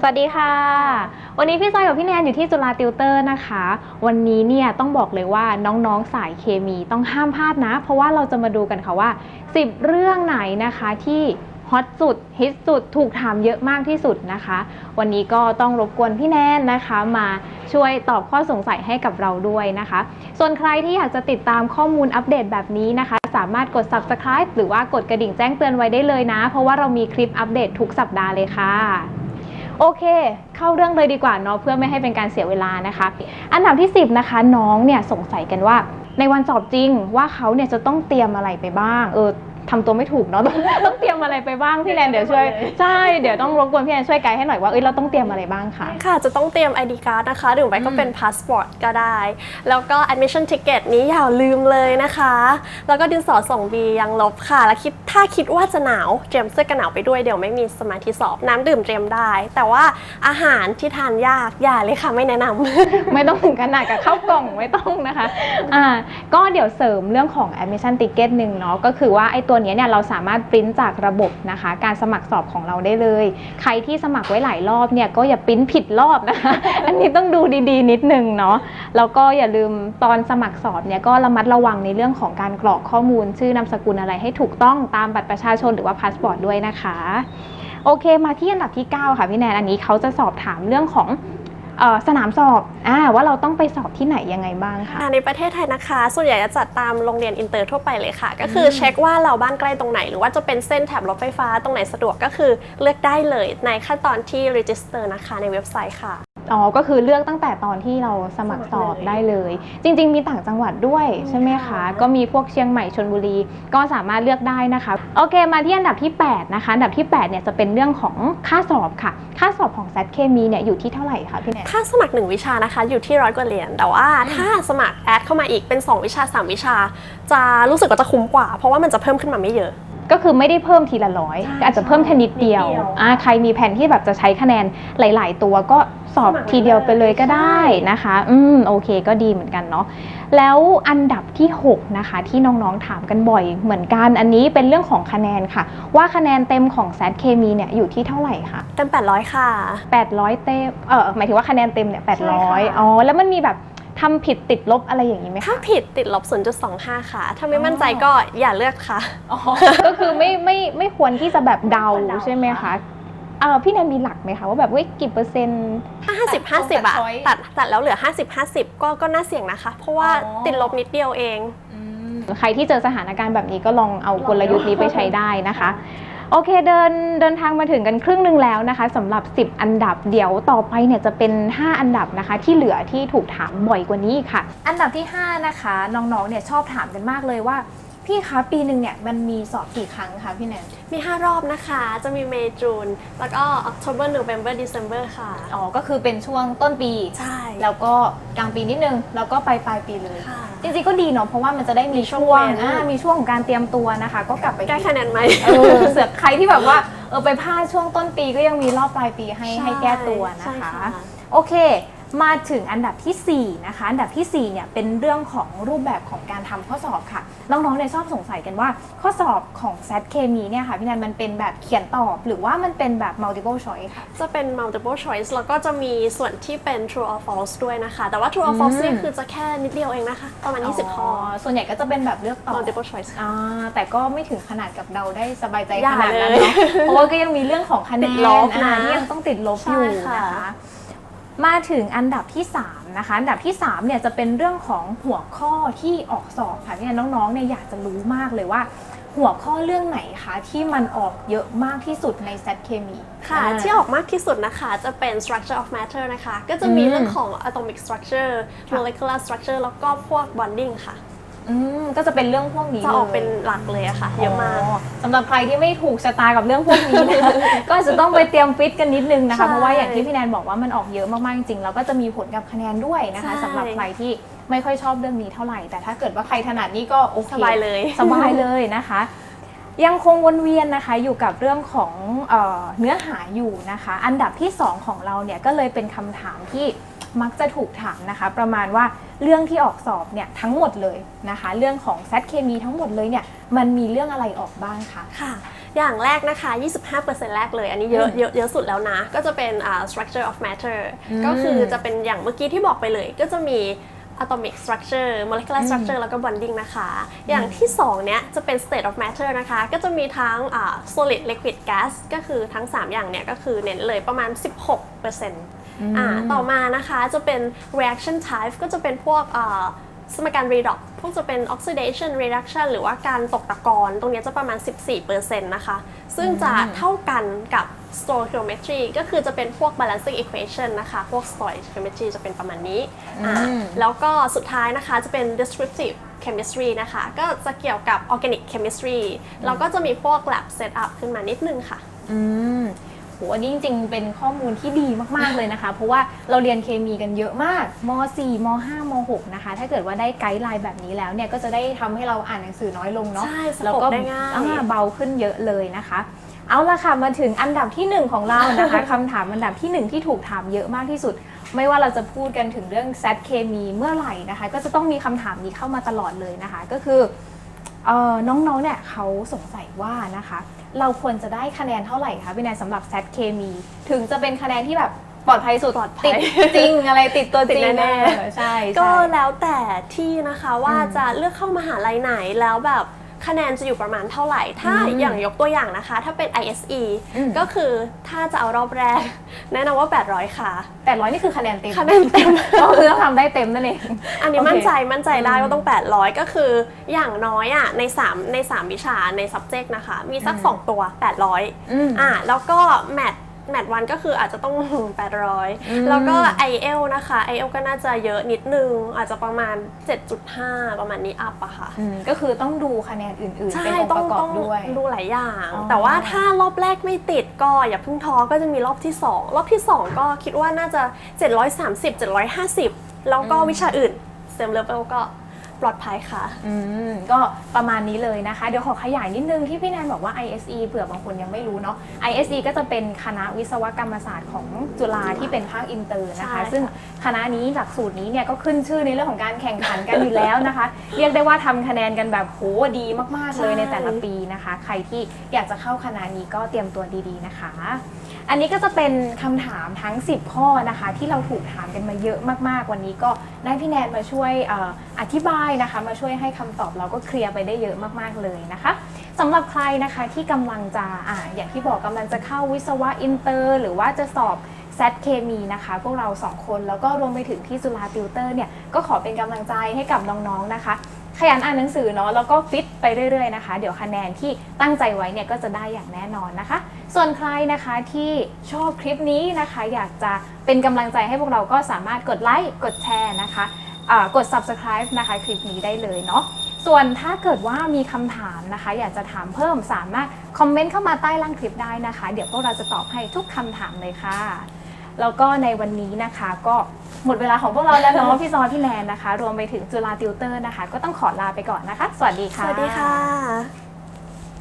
สวัสดีค่ะ วันนี้พี่จอยกับพี่แนนอยู่ที่จุฬาติวเตอร์นะคะ วันนี้เนี่ยต้องบอกเลยว่าน้องๆสายเคมีต้องห้ามพลาดนะ เพราะว่าเราจะมาดูกันค่ะว่า 10 เรื่องไหนนะคะที่ฮอตสุดฮิตสุดถูกถามเยอะมากที่สุดนะคะ วันนี้ก็ต้องรบกวนพี่แนนนะคะ มาช่วยตอบข้อสงสัยให้กับเราด้วยนะคะ ส่วนใครที่อยากจะติดตามข้อมูลอัปเดตแบบนี้นะคะ สามารถกด subscribe หรือว่ากดกระดิ่งแจ้งเตือนไว้ได้เลยนะ เพราะว่าเรามีคลิปอัปเดตทุกสัปดาห์เลยค่ะ โอเค เข้าเรื่องเลยดีกว่าเนาะเพื่อไม่ให้เป็นการเสียเวลานะคะ อันดับที่ 10 นะคะ น้องเนี่ยสงสัยกันว่า ในวันสอบจริงว่าเขาเนี่ยจะต้องเตรียมอะไรไปบ้าง เออ ทำตัวไม่ถูกเนาะต้องต้องเตรียมอะไรไปบ้างพี่แนนเดี๋ยวช่วยใช่เดี๋ยวต้องรบกวนพี่แนนช่วยไกด์ให้หน่อยว่าเอ้ยเราต้องเตรียมอะไรบ้างคะค่ะจะต้องเตรียม ID card นะคะหรือไม่ก็เป็น passport ก็ได้ แล้วก็ admission ticket นี้อย่าลืมเลยนะคะ แล้วก็ดินสอส่งบียังลบค่ะ แล้วคิดถ้าคิดว่าจะหนาวเตรียมเสื้อกันหนาวไปด้วยเดี๋ยวไม่มีสมาธิสอบน้ำดื่มเตรียมได้ แต่ว่าอาหารที่ทานยากอย่าเลยค่ะไม่แนะนำไม่ต้องถึงขนาดกับเข้าวกล่องไม่ต้องนะคะอ่าก็เดี๋ยวเสริมเรื่องของ admission ticket หนึ่งเนาะก็คือว่าไอ้ตัวเนี้เนี่ยเราสามารถปริ้นจากระบบนะคะ การสมัครสอบของเราได้เลย ใครที่สมัครไว้หลายรอบเนี่ยก็อย่าปริ้นผิดรอบนะคะ อันนี้ต้องดูดีๆ นิดนึงเนาะแล้วก็อย่าลืมตอนสมัครสอบเนี่ยก็ระมัดระวังในเรื่องของการกรอกข้อมูล ชื่อนามสกุลอะไรให้ถูกต้องตามบัตรประชาชนหรือว่าพาสปอร์ตด้วยนะคะ โอเคมาที่อันดับที่ 9 ค่ะพี่แนนอันนี้เขาจะสอบถามเรื่องของ สนามสอบอ่าว่าเราต้องไปสอบที่ไหนยังไงบ้างคะค่ะในประเทศไทยนะคะ ส่วนใหญ่จะจัดตามโรงเรียนอินเตอร์ทั่วไปเลยค่ะ ก็คือเช็คว่าเราบ้านใกล้ตรงไหน หรือว่าจะเป็นเส้นแถบรถไฟฟ้าตรงไหนสะดวกก็คือเลือกได้เลยในขั้นตอนที่ register นะคะในเว็บไซต์ค่ะ อ๋อ ก็คือเลือกตั้งแต่ตอนที่เราสมัครสอบสมัครเลยได้เลย จริง ๆ มีต่างจังหวัดด้วยใช่ไหมคะค่ะก็มีพวกเชียงใหม่ชนบุรี ก็สามารถเลือกได้นะคะ โอเค มาที่อันดับที่ 8 นะคะ อันดับที่ 8 เนี่ยจะเป็นเรื่องของค่าสอบค่ะ ค่าสอบของแซดเคมีเนี่ยอยู่ที่เท่าไหร่คะพี่แนนถ้าสมัคร 1 วิชานะคะ อยู่ที่ร้อยกว่าเหรียญ แต่ว่าถ้าสมัครแอดเข้ามาอีกเป็น 2 วิชา 3 วิชา จะรู้สึกว่าจะคุ้มกว่า เพราะว่ามันจะเพิ่มขึ้นมาไม่เยอะ ก็คือไม่ได้เพิ่มทีละร้อยใช่อาจจะเพิ่มแค่นิดเดียวนิดเดียว อ่าใครมีแผนที่แบบจะใช้คะแนนหลาย ๆ ตัวก็สอบสมัครทีเดียวไปเลยก็ได้ใช่นะคะ อืมโอเคก็ดีเหมือนกันเนาะแล้วอันดับที่ 6 นะคะ ที่น้องๆถามกันบ่อยเหมือนกันอันนี้เป็นเรื่องของคะแนนค่ะ ว่าคะแนนเต็มของแซดเคมีเนี่ยอยู่ที่เท่าไหร่คะ เต็ม800 ค่ะ 800 เต็มเออหมายถึงว่าคะแนนเต็มเนี่ยใช่ค่ะ 800อ๋อแล้วมันมีแบบ ทำผิดติดลบอะไรอย่างนี้ไหมถ้าคะผิดติดลบ 0.25 ค่ะ ถ้าไม่มั่นใจก็อย่าเลือกค่ะอ๋อก็คือไม่ไม่ไม่ควรที่จะแบบเดาไม่ควรเดาใช่ไหมคะเออพี่แนนมีหลักไหมคะว่าแบบเว้ยกี่เปอร์เซ็นต์ถ้า50 50อะตัดตัดแล้วเหลือ 50 50 ก็ก็น่าเสี่ยงนะคะ เพราะว่าอ๋อติดลบนิดเดียวเอง ใครที่เจอสถานการณ์แบบนี้ก็ลองเอากลยุทธ์นี้ไปใช้ได้นะคะ โอเคเดินเดินทางมาถึงกันครึ่งหนึ่งแล้วนะคะสำหรับ 10 อันดับเดี๋ยวต่อไปเนี่ยจะเป็น 5 อันดับนะคะ ที่เหลือที่ถูกถามบ่อยกว่านี้ค่ะ อันดับที่ 5 นะคะ น้องๆเนี่ยชอบถามกันมากเลยว่า พี่คะปีหนึ่งเนี่ยมันมีสอบกี่ครั้งคะพี่แนนมี 5 รอบนะคะ จะมีเมย์จูนแล้วก็ October November December ค่ะ อ๋อ ก็คือเป็นช่วงต้นปี ใช่ แล้วก็กลางปีนิดนึง แล้วก็ปลายปลายปีเลย ค่ะจริงๆก็ดีเนาะ เพราะว่ามันจะได้มีมีช่ช่ววงงเว้น อ่ามีช่วงของการเตรียมตัวนะคะ ก็กลับไปได้คะแนนไหม เออเสือกใครที่แบบว่า เออไปพลาดช่วงต้นปีก็ยังมีรอบปลายปีให้ใช่ให้แก้ตัวนะใช่คะ ค่ะ โอเค มาถึงอันดับทีสี่ 4 นะคะ อันดับทีสี่ 4 เนี่ยเป็นเรื่องของรูปแบบของการทำข้อสอบค่ะ น้องๆเนี่ยชอบสงสัยกันว่า ข้อสอบของแซดเคมีเนี่ยค่ะพี่นันมันเป็นแบบเขียนตอบ หรือว่ามันเป็นแบบ multiple choice ค่ะ จะเป็น multiple choice แล้วก็จะมีส่วนที่เป็น true or false ด้วยนะคะ แต่ว่า true or false อืมนี่คือจะแค่นิดเดียวเองนะคะ ประมาณ 20 ข้อ ส่วนใหญ่ก็จะเป็นแบบเลือกตอบ multiple choice ค่ะอ่าแต่ก็ไม่ถึงขนาดกับเราได้สบายใจอย่าขนาดนั้นเลยเนาะเพราะว่าก็ยังมีเรื่องของคะแนตินดลบนะอ่าที่ยังต้องติดลบอยู่ใช่ค่ะนะคะ มาถึงอันดับที่ 3 นะคะ อันดับที่3เนี่ยจะเป็นเรื่องของหัวข้อที่ออกสอบค่ะเนี่ยน้องๆเนี่ยอยากจะรู้มากเลยว่า หัวข้อเรื่องไหนคะที่มันออกเยอะมากที่สุดในแซดเคมีค่ะที่ออกมากที่สุดนะคะจะเป็น structure of matter นะคะ ก็จะมีอืม เรื่องของ atomic structure ค่ะ molecular structure แล้วก็พวก bonding ค่ะ อืมก็จะเป็นเรื่องพวกนี้จะออกลยเป็นหลักเลยอะค่ะ เยอะมากสำหรับใครที่ไม่ถูกชะตากับเรื่องพวกนี้นะคะก็อาจจะต้องไปเตรียมฟิตกันนิดนึงนะคะใช่เพราะว่าอย่างที่พี่แนนบอกว่ามันออกเยอะมากๆจริงๆแล้วก็จะมีผลกับคะแนนด้วยนะคะใช่สำหรับใครที่ไม่ค่อยชอบเรื่องนี้เท่าไหร่ แต่ถ้าเกิดว่าใครถนัดนี่ก็โอเคสบายเลยสบายเลยนะคะ ยังคงวนเวียนนะคะอยู่กับเรื่องของเออเนื้อหาอยู่นะคะ อันดับที่ 2 ของเราเนี่ยก็เลยเป็นคำถามที่มักจะถูกถามนะคะ ประมาณว่าเรื่องที่ออกสอบเนี่ยทั้งหมดเลยนะคะ เรื่องของแซดเคมีทั้งหมดเลยเนี่ยมันมีเรื่องอะไรออกบ้างคะค่ะ อย่างแรกนะคะ 25%แรกเลย อันนี้เยอะเยอะเยอะสุดแล้วนะ ก็จะเป็นอ่า structure of matter อืมก็คือจะเป็นอย่างเมื่อกี้ที่บอกไปเลย ก็จะมี atomic structure molecular structure แล้วก็ bonding นะคะ อย่างที่2เนี้ยจะเป็น state of matter นะคะ ก็จะมีทั้งอ่า solid liquid gas ก็คือทั้ง 3 อย่างเนี้ยก็คือเน้นเลยประมาณ 16%อ่าต่อมานะคะจะเป็น reaction type ก็จะเป็นพวกอ่าสมการ redox พวกจะเป็น oxidation reduction หรือว่าการตกตะกอนตรงเนี้ยจะประมาณ 14%นะคะ ซึ่งจะเท่ากันกับ stoichiometry ก็คือจะเป็นพวก balancing equation นะคะ พวก stoichiometry จะเป็นประมาณนี้อ่าอืมแล้วก็สุดท้ายนะคะจะเป็น descriptive chemistry นะคะ ก็จะเกี่ยวกับ organic chemistry แล้วก็จะมีพวก lab setup ขึ้นมานิดนึงค่ะ อืมโหอันนี้จริงๆ เป็นข้อมูลที่ดีมากๆ เลยนะคะ เพราะว่าเราเรียนเคมีกันเยอะมากม .4 ม .5 ม .6 นะคะ ถ้าเกิดว่าได้ไกด์ไลน์แบบนี้แล้วเนี่ย ก็จะได้ทำให้เราอ่านหนังสือน้อยลงเนาะ ใช่สะกดแล้วก็ได้ง่าย อ่เบาขึ้นเยอะเลยนะคะ เอาละค่ะมาถึงอันดับที่หนึ่งของเรานะคะ คำถามอันดับที่หนึ่งที่ถูกถามเยอะมากที่สุด ไม่ว่าเราจะพูดกันถึงเรื่องแซดเคมีเมื่อไหร่นะคะ ก็จะต้องมีคำถามนี้เข้ามาตลอดเลยนะคะ ก็คือเอ่อน้องๆเนี่ยเขาสงสัยว่านะคะ เราควรจะได้คะแนนเท่าไหร่คะพี่แนนสำหรับแซดเคมี ถึงจะเป็นคะแนนที่แบบปลอดภัยสุดปลอดภัติยดจริงอะไรติดตัวจริงติดแน่ๆเออใช่ก็ใช่ แล้วแต่ที่นะคะว่าอืมจะเลือกเข้ามหาลัยไหนแล้วแบบ คะแนนจะอยู่ประมาณเท่าไหร่ ถ้าอืมอย่างยกตัวอย่างนะคะ ถ้าเป็น ISE อืมก็คือถ้าจะเอารอบแรก แนะนำว่า 800 ค่ะแปดร้อยนี่คือคะแนนเต็มคะแนนเต็มก็คือต้องทำได้เต็มนั่นเองอันนี้โอเคมั่นใจมั่นใจได้อืมว่าต้อง 800 ก็คืออย่างน้อยอะใน 3 ใน 3 วิชาใน subject นะคะ มีสักอืม2ตัว 800อืมอะแล้วก็ แมทแมทวันก็คืออาจจะต้องอืม800 แล้วก็ IEL นะคะ IEL ก็น่าจะเยอะนิดนึง อาจจะประมาณ 7.5 ประมาณนี้อัพอะค่ะอืมก็คือต้องดูคะแนนอื่นๆใช่เป็นองค์ต้อปงระกอต้บองด้วยดูหลายอย่างอ๋อแต่ว่าถ้ารอบแรกไม่ติดก็อย่าเพิ่งท้อก็จะมีรอบที่ 2 รอบที่ 2 ก็คิดว่าน่าจะ 730 750 แล้วก็วิชาอื่นเซมเลเวลก็ ปลอดภัยค่ะ อืมก็ประมาณนี้เลยนะคะ เดี๋ยวขอขยายนิดนึงที่พี่แนนบอกว่า ISE เผื่อบางคนยังไม่รู้เนาะ ISE ก็จะเป็นคณะวิศวกรรมศาสตร์ของจุฬาที่เป็นภาคอินเตอร์นะคะใช่ค่ะซึ่งคณะนี้หลักสูตรนี้เนี่ยก็ขึ้นชื่อในเรื่องของการแข่งขันกันอยู่แล้วนะคะ เรียกได้ว่าทำคะแนนกันแบบโหดีมากๆเลยในแต่ละปีนะคะ ใครที่อยากจะเข้าคณะนี้ก็เตรียมตัวดีๆนะคะอันนี้ก็จะเป็นคำถามทั้ง 10 ข้อนะคะ ที่เราถูกถามกันมาเยอะมากๆ วันนี้ก็ได้พี่แนนมาช่วยเอออธิบายนะคะ มาช่วยให้คำตอบเราก็เคลียร์ไปได้เยอะมากๆเลยนะคะสำหรับใครนะคะที่กำลังจะอ่าอย่างที่บอกกำลังจะเข้าวิศวะอินเตอร์ หรือว่าจะสอบแซดเคมีนะคะ พวกเราสองคนแล้วก็รวมไปถึงที่จุฬาติวเตอร์เนี่ยก็ขอเป็นกำลังใจให้กับน้องๆนะคะ ขยันอ่านหนังสือเนาะแล้วก็ฟิตไปเรื่อยๆนะคะ เดี๋ยวคะแนนที่ตั้งใจไว้เนี่ยก็จะได้อย่างแน่นอนนะคะ ส่วนใครนะคะที่ชอบคลิปนี้นะคะ อยากจะเป็นกำลังใจให้พวกเราก็สามารถกดไลค์กดแชร์นะคะกด subscribe นะคะคลิปนี้ได้เลยเนาะส่วนถ้าเกิดว่ามีคำถามนะคะ อยากจะถามเพิ่มสามารถคอมเมนต์เข้ามาใต้ล่างคลิปได้นะคะ เดี๋ยวพวกเราจะตอบให้ทุกคำถามเลยค่ะ แล้วก็ในวันนี้นะคะก็หมดเวลาของพวกเราแล้วเนาะพี่ซอนพี่แนนนะคะ รวมไปถึงจุฬาติวเตอร์นะคะ ก็ต้องขอลาไปก่อนนะคะ สวัสดีสค่ะวัสดีค่ะ